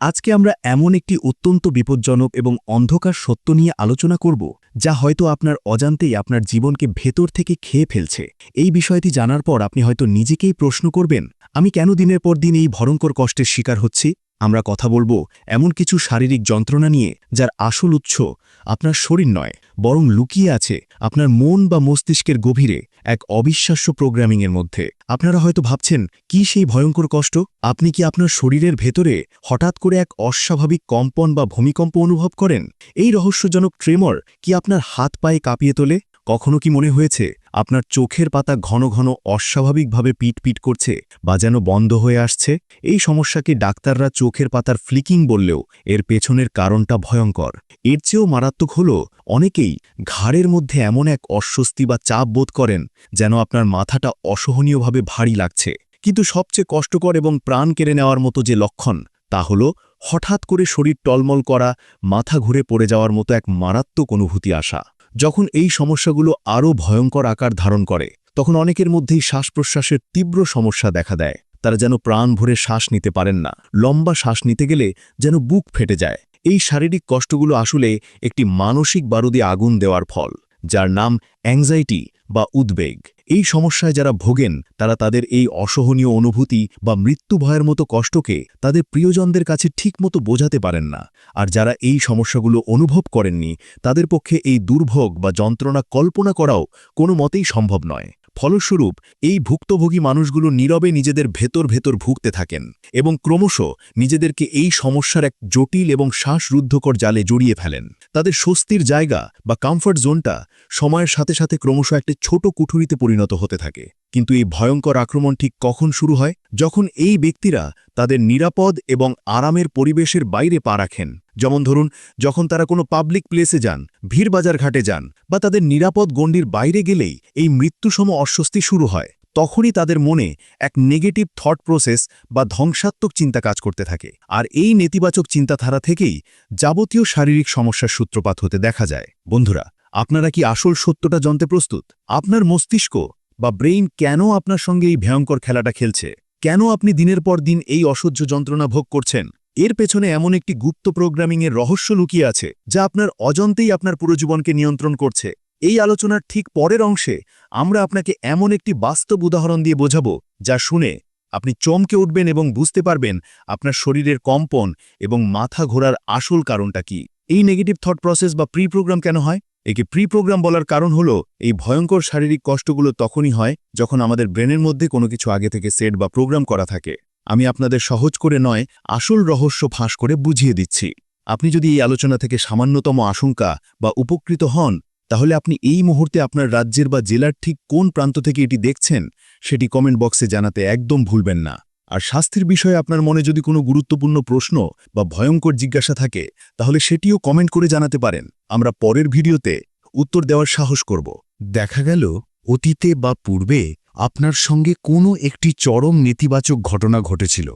আজকে আমরা এমন একটি অত্যন্ত বিপজ্জনক এবং অন্ধকার সত্য নিয়ে আলোচনা করব, যা হয়তো আপনার অজান্তেই আপনার জীবনকে ভেতর থেকে খেয়ে ফেলছে। এই বিষয়টি জানার পর আপনি হয়তো নিজেকেই প্রশ্ন করবেন, আমি কেন দিনের পর দিন এই ভয়ঙ্কর কষ্টের শিকার হচ্ছি? আমরা কথা বলব এমন কিছু শারীরিক যন্ত্রণা নিয়ে যার আসল উৎস আপনার শরীর নয়, বরং লুকিয়ে আছে আপনার মন বা মস্তিষ্কের গভীরে এক অবিশ্বাস্য প্রোগ্রামিংয়ের মধ্যে। আপনারা হয়তো ভাবছেন, কি সেই ভয়ঙ্কর কষ্ট? আপনি কি আপনার শরীরের ভেতরে হঠাৎ করে এক অস্বাভাবিক কম্পন বা ভূমিকম্প অনুভব করেন? এই রহস্যজনক ট্রেমর কি আপনার হাত পায়ে কাঁপিয়ে তোলে? কখনো কি মনে হয়েছে আপনার চোখের পাতা ঘন ঘন অস্বাভাবিকভাবে পিটপিট করছে বা যেন বন্ধ হয়ে আসছে, এই সমস্যাকে ডাক্তাররা চোখের পাতার ফ্লিকিং বললেও এর পেছনের কারণটা ভয়ঙ্কর। এর চেয়েও মারাত্মক হল, অনেকেই ঘাড়ের মধ্যে এমন এক অস্বস্তি বা চাপ বোধ করেন যেন আপনার মাথাটা অসহনীয়ভাবে ভারী লাগছে। কিন্তু সবচেয়ে কষ্টকর এবং প্রাণ কেড়ে নেওয়ার মতো যে লক্ষণ, তা হল হঠাৎ করে শরীর টলমল করা, মাথা ঘুরে পড়ে যাওয়ার মতো এক মারাত্মক অনুভূতি আসা। যখন এই সমস্যাগুলো আরও ভয়ঙ্কর আকার ধারণ করে, তখন অনেকের মধ্যেই শ্বাস প্রশ্বাসের তীব্র সমস্যা দেখা দেয়। তারা যেন প্রাণ ভরে শ্বাস নিতে পারেন না, লম্বা শ্বাস নিতে গেলে যেন বুক ফেটে যায়। এই শারীরিক কষ্টগুলো আসলে একটি মানসিক বারুদে আগুন দেওয়ার ফল। যার নাম অ্যাংজাইটি বা উদ্বেগ। এই সমস্যায় যারা ভোগেন, তারা তাদের এই অসহনীয় অনুভূতি বা মৃত্যু ভয়ের মতো কষ্টকে তাদের প্রিয়জনদের কাছে ঠিকমতো বোঝাতে পারেন না। আর যারা এই সমস্যাগুলো অনুভব করেননি, তাদের পক্ষে এই দুর্ভোগ বা যন্ত্রণা কল্পনা করাও কোনো মতেই সম্ভব নয়। ফলস্বরূপ, এই ভুক্তভোগী মানুষগুলো নীরবে নিজেদের ভেতর ভেতর ভুগতে থাকেন এবং ক্রমশ নিজেদেরকে এই সমস্যার এক জটিল এবং শ্বাসরুদ্ধকর জালে জড়িয়ে ফেলেন। তাদের স্বস্তির জায়গা বা কমফর্ট জোনটা সময়ের সাথে সাথে ক্রমশ একটা ছোট কুঠুরিতে পরিণত হতে থাকে। কিন্তু এই ভয়ঙ্কর আক্রমণ ঠিক কখন শুরু হয়? যখন এই ব্যক্তিরা তাদের নিরাপদ এবং আরামের পরিবেশের বাইরে পা রাখেন। যেমন ধরুন, যখন তারা কোনো পাবলিক প্লেসে যান, ভিড়বাজার ঘাটে যান বা তাদের নিরাপদ গণ্ডির বাইরে গেলেই এই মৃত্যুসম অস্বস্তি শুরু হয়, তখনই তাদের মনে এক নেগেটিভ থট প্রসেস বা ধ্বংসাত্মক চিন্তা কাজ করতে থাকে। আর এই নেতিবাচক চিন্তাধারা থেকেই যাবতীয় শারীরিক সমস্যার সূত্রপাত হতে দেখা যায়। বন্ধুরা, আপনারা কি আসল সত্যটা জানতে প্রস্তুত? আপনার মস্তিষ্ক বা ব্রেইন কেন আপনার সঙ্গে এই ভয়ঙ্কর খেলাটা খেলছে? কেন আপনি দিনের পর দিন এই অসহ্য যন্ত্রণা ভোগ করছেন? এর পেছনে এমন একটি গুপ্ত প্রোগ্রামিংয়ের রহস্য লুকিয়ে আছে, যা আপনার অজন্তেই আপনার পুরো জীবনকে নিয়ন্ত্রণ করছে। এই আলোচনার ঠিক পরের অংশে আমরা আপনাকে এমন একটি বাস্তব উদাহরণ দিয়ে বোঝাবো, যা শুনে আপনি চমকে উঠবেন এবং বুঝতে পারবেন আপনার শরীরের কম্পন এবং মাথা ঘোরার আসল কারণটা কি। এই নেগেটিভ থট প্রসেস বা প্রি প্রোগ্রাম কেন হয়? একে প্রি প্রোগ্রাম বলার কারণ হলো, এই ভয়ঙ্কর শারীরিক কষ্টগুলো তখনই হয় যখন আমাদের ব্রেনের মধ্যে কোনো কিছু আগে থেকে সেট বা প্রোগ্রাম করা থাকে। আমি আপনাদের সহজ করে নয়, আসল রহস্য ফাঁস করে বুঝিয়ে দিচ্ছি। আপনি যদি এই আলোচনা থেকে সামান্যতম আশঙ্কা বা উপকৃত হন, তাহলে আপনি এই মুহূর্তে আপনার রাজ্যের বা জেলার ঠিক কোন প্রান্ত থেকে এটি দেখছেন, সেটি কমেন্ট বক্সে জানাতে একদম ভুলবেন না। আর শাস্তির বিষয়ে আপনার মনে যদি কোনো গুরুত্বপূর্ণ প্রশ্ন বা ভয়ঙ্কর জিজ্ঞাসা থাকে, তাহলে সেটিও কমেন্ট করে জানাতে পারেন। আমরা পরের ভিডিওতে উত্তর দেওয়ার সাহস করব। দেখা গেল, অতীতে বা পূর্বে আপনার সঙ্গে কোনো একটি চরম নেতিবাচক ঘটনা ঘটেছিল।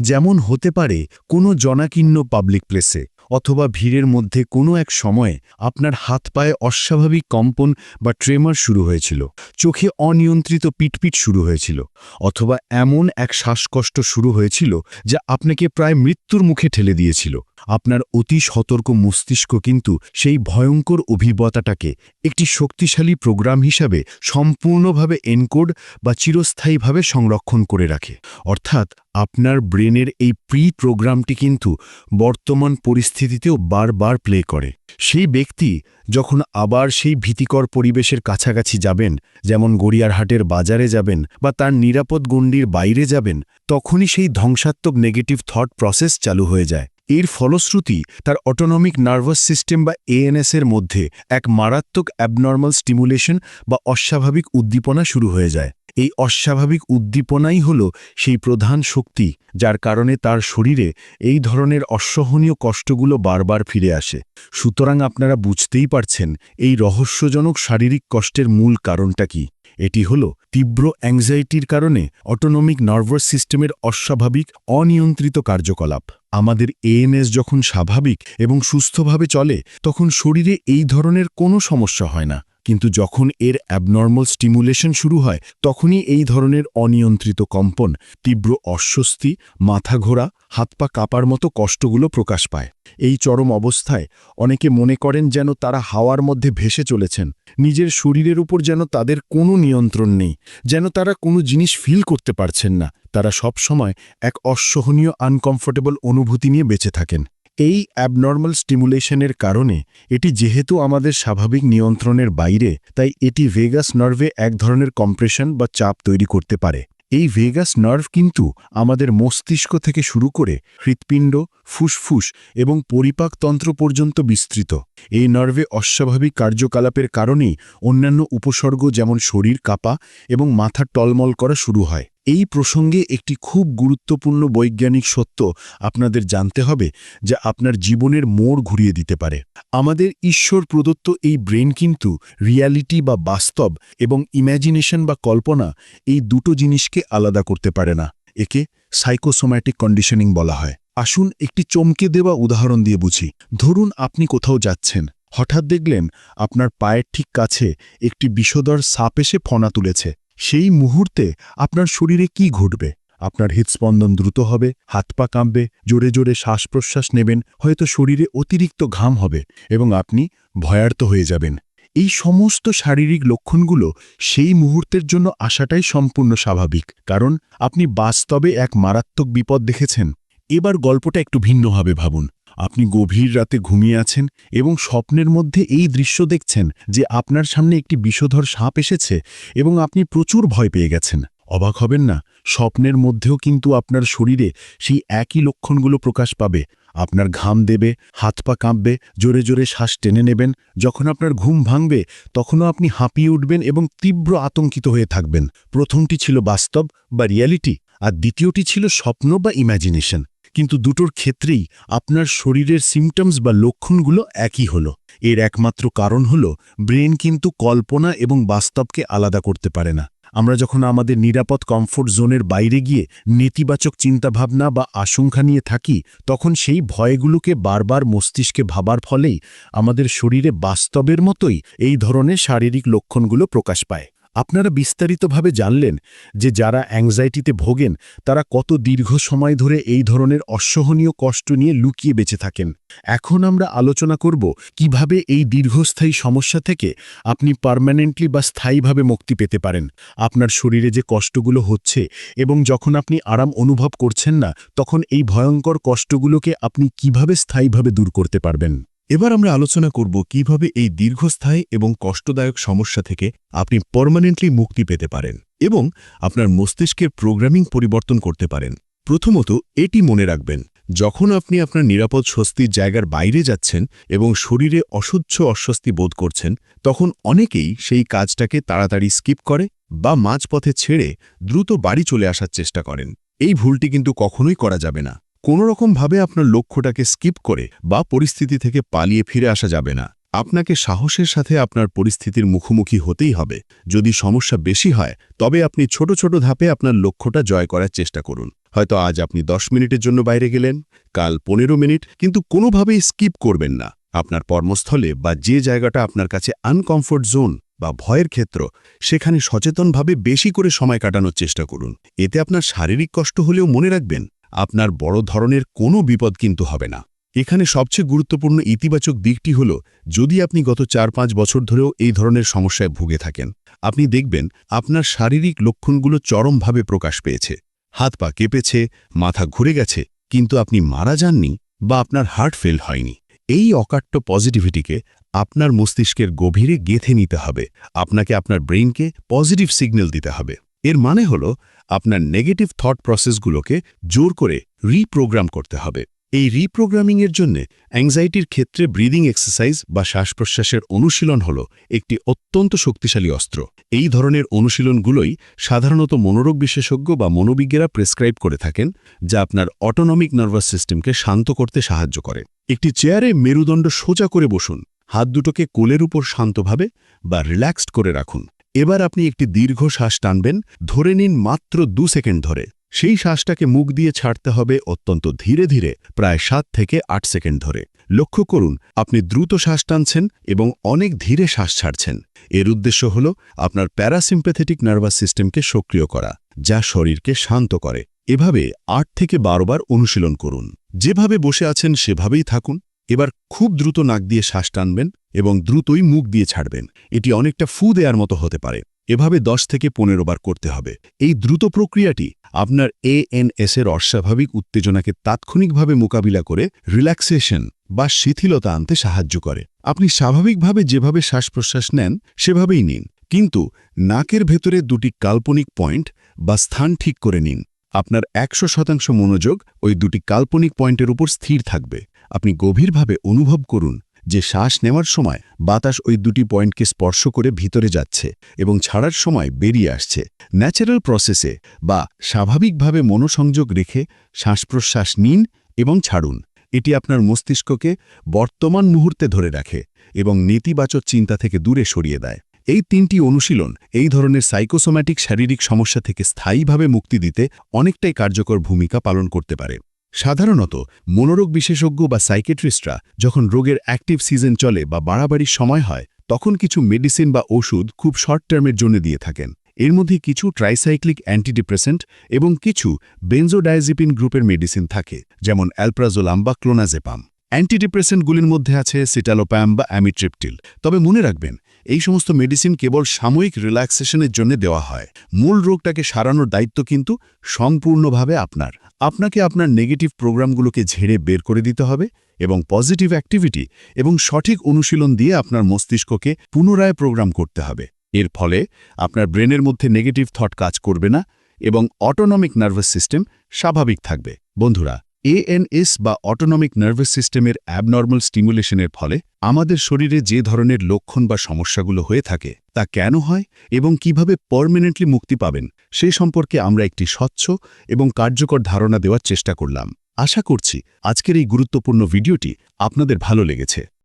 যেমন হতে পারে কোনো জনাকীর্ণ পাবলিক প্লেসে অথবা ভিড়ের মধ্যে কোনো এক সময়ে আপনার হাত পায়ে অস্বাভাবিক কম্পন বা ট্রেমার শুরু হয়েছিল, চোখে অনিয়ন্ত্রিত পিটপিট শুরু হয়েছিল, অথবা এমন এক শ্বাসকষ্ট শুরু হয়েছিল যা আপনাকে প্রায় মৃত্যুর মুখে ঠেলে দিয়েছিল। আপনার অতি সতর্ক মস্তিষ্ক কিন্তু সেই ভয়ঙ্কর অভিজ্ঞতাটাকে একটি শক্তিশালী প্রোগ্রাম হিসাবে সম্পূর্ণভাবে এনকোড বা চিরস্থায়ীভাবে সংরক্ষণ করে রাখে। অর্থাৎ আপনার ব্রেনের এই প্রি প্রোগ্রামটি কিন্তু বর্তমান পরিস্থিতিতেও বারবার প্লে করে। সেই ব্যক্তি যখন আবার সেই ভীতিকর পরিবেশের কাছাকাছি যাবেন, যেমন গড়িয়ারহাটের বাজারে যাবেন বা তার নিরাপদ গণ্ডির বাইরে যাবেন, তখনই সেই ধ্বংসাত্মক নেগেটিভ থট প্রসেস চালু হয়ে যায়। এর ফলশ্রুতি তার অটোনমিক নার্ভাস সিস্টেম বা এএনএস এর মধ্যে এক মারাত্মক অ্যাবনর্মাল স্টিমুলেশন বা অস্বাভাবিক উদ্দীপনা শুরু হয়ে যায়। এই অস্বাভাবিক উদ্দীপনাই হল সেই প্রধান শক্তি যার কারণে তার শরীরে এই ধরনের অসহনীয় কষ্টগুলো বারবার ফিরে আসে। সুতরাং আপনারা বুঝতেই পারছেন এই রহস্যজনক শারীরিক কষ্টের মূল কারণটা কি। এটি হল তীব্র অ্যাংজাইটির কারণে অটোনমিক নার্ভাস সিস্টেমের অস্বাভাবিক, অনিয়ন্ত্রিত কার্যকলাপ। আমাদের এএনএস যখন স্বাভাবিক এবং সুস্থভাবে চলে, তখন শরীরে এই ধরনের কোনো সমস্যা হয় না। কিন্তু যখন এর অ্যাবনর্মাল স্টিমুলেশন শুরু হয়, তখনই এই ধরনের অনিয়ন্ত্রিত কম্পন, তীব্র অস্বস্তি, মাথা ঘোরা, হাত পা কাঁপার মতো কষ্টগুলো প্রকাশ পায়। এই চরম অবস্থায় অনেকে মনে করেন যেন তারা হাওয়ার মধ্যে ভেসে চলেছেন, নিজের শরীরের উপর যেন তাদের কোনো নিয়ন্ত্রণ নেই, যেন তারা কোনো জিনিস ফিল করতে পারছেন না। তারা সব সময় এক অসহনীয় আনকমফোর্টেবল অনুভূতি নিয়ে বেঁচে থাকেন। এই অ্যাবনর্মাল স্টিমুলেশনের কারণে এটি যেহেতু আমাদের স্বাভাবিক নিয়ন্ত্রণের বাইরে, তাই এটি ভেগাস নার্ভে এক ধরনের কম্প্রেশন বা চাপ তৈরি করতে পারে। এই ভেগাস নার্ভ কিন্তু আমাদের মস্তিষ্ক থেকে শুরু করে হৃৎপিণ্ড, ফুসফুস এবং পরিপাকতন্ত্র পর্যন্ত বিস্তৃত। এই নার্ভে অস্বাভাবিক কার্যকলাপের কারণেই অন্যান্য উপসর্গ যেমন শরীর কাঁপা এবং মাথা টলমল করা শুরু হয়। এই প্রসঙ্গে একটি খুব গুরুত্বপূর্ণ বৈজ্ঞানিক সত্য আপনাদের জানতে হবে যা আপনার জীবনের মোড় ঘুরিয়ে দিতে পারে। আমাদের ঈশ্বর প্রদত্ত এই ব্রেন কিন্তু রিয়ালিটি বা বাস্তব এবং ইম্যাজিনেশন বা কল্পনা এই দুটো জিনিসকে আলাদা করতে পারে না, একে সাইকোসোম্যাটিক কন্ডিশনিং বলা হয়। আসুন একটি চমকে দেওয়া উদাহরণ দিয়ে বুঝি। ধরুন আপনি কোথাও যাচ্ছেন, হঠাৎ দেখলেন আপনার পায়ের ঠিক কাছে একটি বিষধর সাপ এসে ফনা তুলেছে। সেই মুহূর্তে আপনার শরীরে কি ঘটবে? আপনার হৃৎস্পন্দন দ্রুত হবে, হাত পা কাঁপবে, জোরে জোরে শ্বাস প্রশ্বাস নেবেন, হয়তো শরীরে অতিরিক্ত ঘাম হবে এবং আপনি ভয়ার্ত হয়ে যাবেন। এই সমস্ত শারীরিক লক্ষণগুলো সেই মুহূর্তের জন্য আসাটাই সম্পূর্ণ স্বাভাবিক, কারণ আপনি বাস্তবে এক মারাত্মক বিপদ দেখেছেন। এবার গল্পটা একটু ভিন্নভাবে ভাবুন। আপনি গভীর রাতে ঘুমিয়ে আছেন এবং স্বপ্নের মধ্যে এই দৃশ্য দেখছেন যে আপনার সামনে একটি বিষধর সাপ এসেছে এবং আপনি প্রচুর ভয় পেয়ে গেছেন। অবাক হবেন না, স্বপ্নের মধ্যেও কিন্তু আপনার শরীরে সেই একই লক্ষণগুলো প্রকাশ পাবে। আপনার ঘাম দেবে, হাত পা কাঁপবে, জোরে জোরে শ্বাস টেনে নেবেন, যখন আপনার ঘুম ভাঙবে, তখনও আপনি হাঁপিয়ে উঠবেন এবং তীব্র আতঙ্কিত হয়ে থাকবেন। প্রথমটি ছিল বাস্তব বা রিয়ালিটি, আর দ্বিতীয়টি ছিল স্বপ্ন বা ইম্যাজিনেশন কিন্তু দুটোর ক্ষেত্রেই আপনার শরীরের সিমটমস বা লক্ষণগুলো একই হল। এর একমাত্র কারণ হল, ব্রেন কিন্তু কল্পনা এবং বাস্তবকে আলাদা করতে পারে না। আমরা যখন আমাদের নিরাপদ কমফোর্ট জোনের বাইরে গিয়ে নেতিবাচক চিন্তাভাবনা বা আশঙ্কা নিয়ে থাকি, তখন সেই ভয়গুলোকে বারবার মস্তিষ্কে ভাবার ফলেই আমাদের শরীরে বাস্তবের মতোই এই ধরনের শারীরিক লক্ষণগুলো প্রকাশ পায়। আপনারা বিস্তারিতভাবে জানলেন যে যারা অ্যাংজাইটিতে ভোগেন, তারা কত দীর্ঘ সময় ধরে এই ধরনের অসহনীয় কষ্ট নিয়ে লুকিয়ে বেঁচে থাকেন। এখন আমরা আলোচনা করব কীভাবে এই দীর্ঘস্থায়ী সমস্যা থেকে আপনি পার্মানেন্টলি বা স্থায়ীভাবে মুক্তি পেতে পারেন। আপনার শরীরে যে কষ্টগুলো হচ্ছে এবং যখন আপনি আরাম অনুভব করছেন না, তখন এই ভয়ঙ্কর কষ্টগুলোকে আপনি কীভাবে স্থায়ীভাবে দূর করতে পারবেন? এবার আমরা আলোচনা করব কীভাবে এই দীর্ঘস্থায়ী এবং কষ্টদায়ক সমস্যা থেকে আপনি পার্মানেন্টলি মুক্তি পেতে পারেন এবং আপনার মস্তিষ্কের প্রোগ্রামিং পরিবর্তন করতে পারেন। প্রথমত, এটি মনে রাখবেন, যখন আপনি আপনার নিরাপদ স্বস্তির জায়গার বাইরে যাচ্ছেন এবং শরীরে অসহ্য অস্বস্তি বোধ করছেন, তখন অনেকেই সেই কাজটাকে তাড়াতাড়ি স্কিপ করে বা মাঝপথে ছেড়ে দ্রুত বাড়ি চলে আসার চেষ্টা করেন। এই ভুলটি কিন্তু কখনোই করা যাবে না। কোনোরকমভাবে আপনার লক্ষ্যটাকে স্কিপ করে বা পরিস্থিতি থেকে পালিয়ে ফিরে আসা যাবে না। আপনাকে সাহসের সাথে আপনার পরিস্থিতির মুখোমুখি হতেই হবে। যদি সমস্যা বেশি হয়, তবে আপনি ছোট ছোট ধাপে আপনার লক্ষ্যটা জয় করার চেষ্টা করুন। হয়তো আজ আপনি দশ মিনিটের জন্য বাইরে গেলেন, কাল পনেরো মিনিট, কিন্তু কোনোভাবেই স্কিপ করবেন না। আপনার কর্মস্থলে বা যে জায়গাটা আপনার কাছে আনকমফোর্ট জোন বা ভয়ের ক্ষেত্র, সেখানে সচেতনভাবে বেশি করে সময় কাটানোর চেষ্টা করুন। এতে আপনার শারীরিক কষ্ট হলেও মনে রাখবেন। আপনার বড় ধরনের কোনো বিপদ কিন্তু হবে না। এখানে সবচেয়ে গুরুত্বপূর্ণ ইতিবাচক দিকটি হল, যদি আপনি গত চার পাঁচ বছর ধরেও এই ধরনের সমস্যায় ভুগে থাকেন, আপনি দেখবেন আপনার শারীরিক লক্ষণগুলো চরমভাবে প্রকাশ পেয়েছে। হাত পা কেঁপেছে, মাথা ঘুরে গেছে, কিন্তু আপনি মারা যাননি বা আপনার হার্ট ফেল হয়নি। এই অকাট্য পজিটিভিটিকে আপনার মস্তিষ্কের গভীরে গেথে নিতে হবে। আপনাকে আপনার ব্রেইনকে পজিটিভ সিগন্যাল দিতে হবে। এর মানে হল, আপনার নেগেটিভ থট প্রসেসগুলোকে জোর করে রিপ্রোগ্রাম করতে হবে। এই রিপ্রোগ্রামিংয়ের জন্য অ্যাংজাইটির ক্ষেত্রে ব্রিদিং এক্সারসাইজ বা শ্বাস প্রশ্বাসের অনুশীলন হল একটি অত্যন্ত শক্তিশালী অস্ত্র। এই ধরনের অনুশীলনগুলোই সাধারণত মনোরোগ বিশেষজ্ঞ বা মনোবিজ্ঞেরা প্রেসক্রাইব করে থাকেন, যা আপনার অটোনমিক নার্ভাস সিস্টেমকে শান্ত করতে সাহায্য করে। একটি চেয়ারে মেরুদণ্ড সোজা করে বসুন, হাত দুটোকে কোলের উপর শান্তভাবে বা রিল্যাক্সড করে রাখুন। এবার আপনি একটি দীর্ঘ শ্বাস টানবেন, ধরে নিন মাত্র দু সেকেন্ড ধরে। সেই শ্বাসটাকে মুখ দিয়ে ছাড়তে হবে অত্যন্ত ধীরে ধীরে, প্রায় সাত থেকে আট সেকেন্ড ধরে। লক্ষ্য করুন, আপনি দ্রুত শ্বাস টানছেন এবং অনেক ধীরে শ্বাস ছাড়ছেন। এর উদ্দেশ্য হল আপনার প্যারাসিম্প্যাথেটিক নার্ভাস সিস্টেমকে সক্রিয় করা, যা শরীরকে শান্ত করে। এভাবে আট থেকে বারো বার অনুশীলন করুন। যেভাবে বসে আছেন, সেভাবেই থাকুন। এবার খুব দ্রুত নাক দিয়ে শ্বাস টানবেন এবং দ্রুতই মুখ দিয়ে ছাড়বেন। এটি অনেকটা ফু দেওয়ার মতো হতে পারে। এভাবে দশ থেকে পনেরো বার করতে হবে। এই দ্রুত প্রক্রিয়াটি আপনার এএনএস এর অস্বাভাবিক উত্তেজনাকে তাৎক্ষণিকভাবে মোকাবিলা করে রিল্যাক্সেশন বা শিথিলতা আনতে সাহায্য করে। আপনি স্বাভাবিকভাবে যেভাবে শ্বাস প্রশ্বাস নেন, সেভাবেই নিন। কিন্তু নাকের ভেতরে দুটি কাল্পনিক পয়েন্ট বা স্থান ঠিক করে নিন। আপনার একশো শতাংশ মনোযোগ ওই দুটি কাল্পনিক পয়েন্টের উপর স্থির থাকবে। আপনি গভীরভাবে অনুভব করুন যে শ্বাস নেওয়ার সময় বাতাস ওই দুটি পয়েন্টকে স্পর্শ করে ভিতরে যাচ্ছে এবং ছাড়ার সময় বেরিয়ে আসছে। ন্যাচারাল প্রসেসে বা স্বাভাবিকভাবে মনোসংযোগ রেখে শ্বাস প্রশ্বাস নিন এবং ছাড়ুন। এটি আপনার মস্তিষ্ককে বর্তমান মুহূর্তে ধরে রাখে এবং নেতিবাচক চিন্তা থেকে দূরে সরিয়ে দেয়। এই তিনটি অনুশীলন এই ধরনের সাইকোসোম্যাটিক শারীরিক সমস্যা থেকে স্থায়ীভাবে মুক্তি দিতে অনেকটাই কার্যকর ভূমিকা পালন করতে পারে। সাধারণত মনোরোগ বিশেষজ্ঞ বা সাইকেট্রিস্টরা যখন রোগের অ্যাক্টিভ সিজন চলে বা বাড়াবাড়ির সময় হয়, তখন কিছু মেডিসিন বা ওষুধ খুব শর্ট টার্মের জন্য দিয়ে থাকেন। এর মধ্যে কিছু ট্রাইসাইক্লিক অ্যান্টিডিপ্রেসেন্ট এবং কিছু বেনজোডায়াজিপিন গ্রুপের মেডিসিন থাকে, যেমন অ্যালপ্রাজোলাম বা ক্লোনাজেপাম। অ্যান্টিডিপ্রেসেন্টগুলির মধ্যে আছে সিটালোপ্যাম বা অ্যামিট্রিপটিল। তবে মনে রাখবেন, এই সমস্ত মেডিসিন কেবল সাময়িক রিল্যাক্সেশনের জন্য দেওয়া হয়। মূল রোগটাকে সারানোর দায়িত্ব কিন্তু সম্পূর্ণভাবে আপনার। আপনাকে আপনার নেগেটিভ প্রোগ্রামগুলোকে ঝেড়ে বের করে দিতে হবে এবং পজিটিভ অ্যাক্টিভিটি এবং সঠিক অনুশীলন দিয়ে আপনার মস্তিষ্ককে পুনরায় প্রোগ্রাম করতে হবে। এর ফলে আপনার ব্রেনের মধ্যে নেগেটিভ থট কাজ করবে না এবং অটোনমিক নার্ভাস সিস্টেম স্বাভাবিক থাকবে। বন্ধুরা এএনএস বা অটোনমিক নার্ভাস সিস্টেমের অ্যাবনর্মাল স্টিমুলেশনের ফলে আমাদের শরীরে যে ধরনের লক্ষণ বা সমস্যাগুলো হয়ে থাকে তা কেন হয় এবং কীভাবে পারমানেন্টলি মুক্তি পাবেন সে সম্পর্কে আমরা একটি স্বচ্ছ এবং কার্যকর ধারণা দেওয়ার চেষ্টা করলাম। আশা করছি আজকের এই গুরুত্বপূর্ণ ভিডিওটি আপনাদের ভালো লেগেছে।